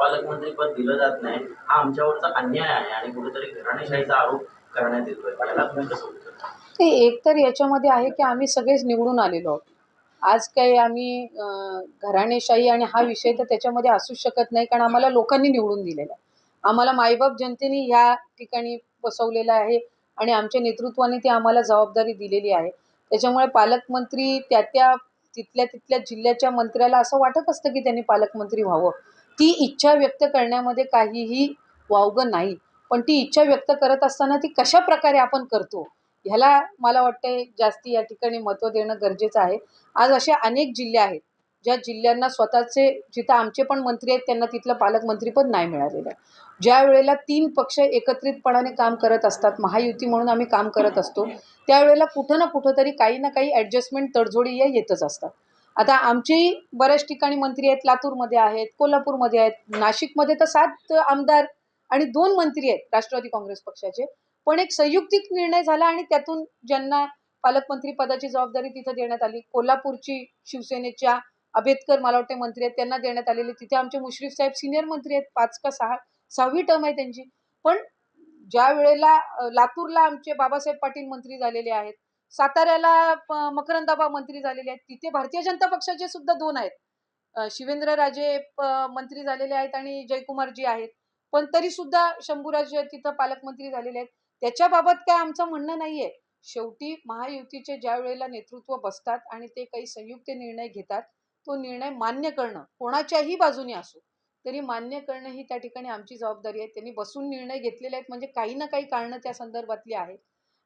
पालकमंत्री पद दिलं जात नाही हा आमच्यावरचा अन्याय आहे आणि कुठेतरी घराणेशाहीचा आरोप करण्यात येतोय. याला तुम्ही कसं उत्तर ते एक तर याच्यामध्ये आहे की आम्ही सगळेच निवडून आलेलो आहोत. आज काही आम्ही अं, घराणेशाही आणि हा विषय तर त्याच्यामध्ये असूच शकत नाही कारण आम्हाला लोकांनी निवडून दिलेला आहे. आम्हाला मायबाप जनतेने ह्या ठिकाणी बसवलेलं आहे आणि आमच्या नेतृत्वाने ती आम्हाला जबाबदारी दिलेली आहे. त्याच्यामुळे पालकमंत्री त्या त्या तिथल्या तिथल्या जिल्ह्याच्या मंत्र्याला असं वाटत असतं की त्यांनी पालकमंत्री व्हावं. ती इच्छा व्यक्त करण्यामध्ये काहीही वावगं नाही. पण ती इच्छा व्यक्त करत असताना ती कशा प्रकारे आपण करतो? ह्याला मला वाटतंय जास्ती या ठिकाणी महत्त्व देणं गरजेचं आहे. आज असे अनेक जिल्हे आहेत ज्या जिल्ह्यांना स्वतःचे जिथं आमचे पण मंत्री आहेत त्यांना तिथलं पालकमंत्रीपद नाही मिळालेलं आहे. ज्या वेळेला तीन पक्ष एकत्रितपणाने काम करत असतात महायुती म्हणून आम्ही काम करत असतो त्यावेळेला कुठं ना कुठं तरी काही ना काही ॲडजस्टमेंट तडजोडी या येतच असतात. आता आमचेही बऱ्याच ठिकाणी मंत्री आहेत लातूरमध्ये आहेत कोल्हापूरमध्ये आहेत नाशिकमध्ये तर सात आमदार आणि दोन मंत्री आहेत राष्ट्रवादी काँग्रेस पक्षाचे. पण एक संयुक्तिक निर्णय झाला आणि त्यातून ज्यांना पालकमंत्री पदाची जबाबदारी तिथं देण्यात आली कोल्हापूरची शिवसेनेच्या आंबेडकर मला वाटते मंत्री आहेत त्यांना देण्यात आलेली. तिथे आमचे मुश्रीफ साहेब सिनियर मंत्री आहेत पाच का सहा सहावी टर्म आहे त्यांची. पण ज्या वेळेला लातूरला आमचे बाबासाहेब पाटील मंत्री झालेले आहेत साताऱ्याला मकरंदाबा मंत्री झालेले आहेत. तिथे भारतीय जनता पक्षाचे सुद्धा दोन आहेत. शिवेंद्र शिवेंद्रराजे मंत्री झालेले आहेत आणि जयकुमारजी आहेत. पण तरी सुद्धा शंभूराजे तिथं पालकमंत्री झालेले आहेत. त्याच्याबाबत काय आमचं म्हणणं नाहीये. शेवटी महायुतीचे ज्या वेळेला नेतृत्व बसतात आणि ते काही संयुक्त निर्णय घेतात तो निर्णय मान्य करणं कोणाच्याही बाजूने असो तरी मान्य करणं ही त्या ठिकाणी आमची जबाबदारी आहे. त्यांनी बसून निर्णय घेतलेले आहेत म्हणजे काही ना काही कारणं त्या संदर्भातली आहेत.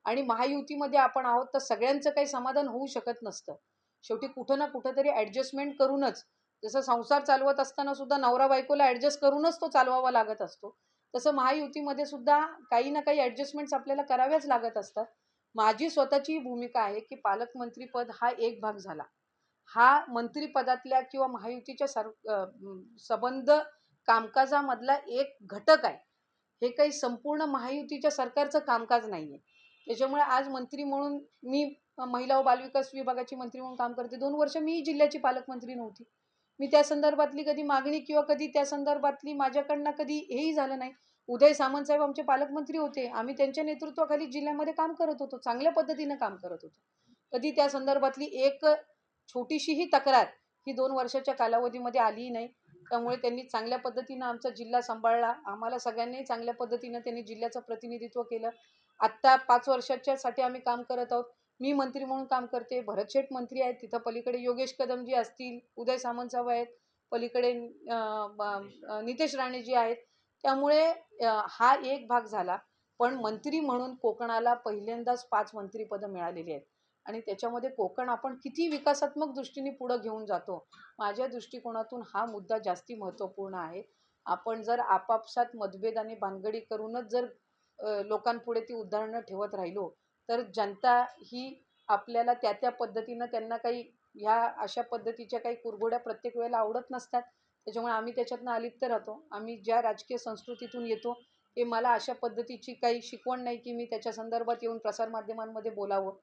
आणि महायुतीमध्ये आपण आहोत तर सगळ्यांचं काही समाधान होऊ शकत नसतं. शेवटी कुठं ना कुठंतरी ॲडजस्टमेंट करूनच जसं संसार चालवत असताना सुद्धा नवरा बायकोला ॲडजस्ट करूनच तो चालवावा लागत असतो. तसं महायुतीमध्ये सुद्धा काही ना काही ॲडजस्टमेंट्स आपल्याला कराव्याच लागत असतात. माझी स्वतःची भूमिका आहे की पालकमंत्रीपद हा एक भाग झाला. हा मंत्रिपदातल्या किंवा महायुतीच्या सर संबंध कामकाजामधला एक घटक आहे. हे काही संपूर्ण महायुतीच्या सरकारचं कामकाज नाही आहे त्याच्यामुळे आज मंत्री म्हणून मी महिला व बालविकास विभागाची मंत्री म्हणून काम करते. दोन वर्ष मी जिल्ह्याची पालकमंत्री नव्हती. मी त्या संदर्भातली कधी मागणी किंवा कधी त्या संदर्भातली माझ्याकडनं कधी हेही झालं नाही. उदय सामंत साहेब आमचे पालकमंत्री होते. आम्ही त्यांच्या नेतृत्वाखाली जिल्ह्यामध्ये काम करत होतो. चांगल्या पद्धतीनं काम करत होतो. कधी त्या संदर्भातली एक छोटीशीही तक्रार ही दोन वर्षाच्या कालावधीमध्ये आलीही नाही. त्यामुळे त्यांनी चांगल्या पद्धतीनं आमचा जिल्हा सांभाळला. आम्हाला सगळ्यांनी चांगल्या पद्धतीनं त्यांनी जिल्ह्याचं प्रतिनिधित्व केलं. आत्ता पाच वर्षाच्या साठी आम्ही काम करत आहोत. मी मंत्री म्हणून काम करते. भरत शेठ मंत्री आहेत. तिथं पलीकडे योगेश कदमजी असतील. उदय सामंत साहेब आहेत. पलीकडे नितेश राणेजी आहेत. त्यामुळे हा एक भाग झाला. पण मंत्री म्हणून कोकणाला पहिल्यांदाच पाच मंत्रीपदं मिळालेली आहेत. आणि त्याच्यामध्ये कोकण आपण किती विकासात्मक दृष्टीने पुढं घेऊन जातो माझ्या दृष्टिकोनातून हा मुद्दा जास्ती महत्त्वपूर्ण आहे. आपण जर आपापसात मतभेद आणि भानगडी करूनच जर लोकांपुढे ती उदाहरणं ठेवत राहिलो तर जनता ही आपल्याला त्या त्या पद्धतीनं त्यांना काही ह्या अशा पद्धतीच्या काही कुरघोड्या प्रत्येक वेळेला आवडत नसतात. त्याच्यामुळे आम्ही त्याच्यातनं अलिप्त राहतो. आम्ही ज्या राजकीय संस्कृतीतून येतो हे मला अशा पद्धतीची काही शिकवण नाही की मी त्याच्या संदर्भात येऊन प्रसारमाध्यमांमध्ये बोलावं.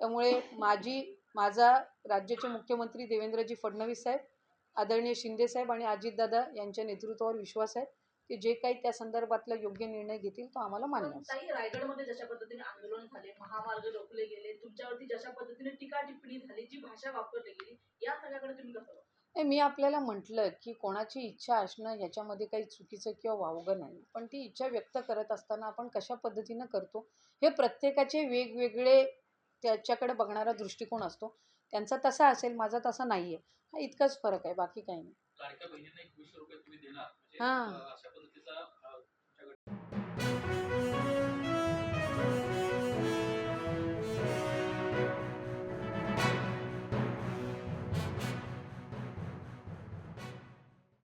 त्यामुळे माझी माझा राज्याचे मुख्यमंत्री देवेंद्रजी फडणवीस साहेब आदरणीय शिंदे साहेब आणि अजितदादा यांच्या नेतृत्वावर विश्वास आहे की जे काही त्या संदर्भातला योग्य निर्णय घेतील तो आम्हाला मान्य ताई रायगडमध्ये जशा पद्धतीने आंदोलन झाले महामार्ग रोखले गेले तुमच्यावरती जशा पद्धतीने टीका टिप्पणी झाली जी भाषा वापरली गेली या सगळ्याकडे तुम्ही कसं? नाही मी आपल्याला म्हटलं की कोणाची इच्छा असणं ह्याच्यामध्ये काही चुकीचं किंवा वावगं नाही पण ती इच्छा व्यक्त करत असताना आपण कशा पद्धतीनं करतो हे प्रत्येकाचे वेगवेगळे त्याच्याकडे बघणारा दृष्टिकोन असतो. त्यांचा तसा असेल माझा तसा नाही आहे हा इतकाच फरक आहे बाकी काही नाही. म्हणजे हा.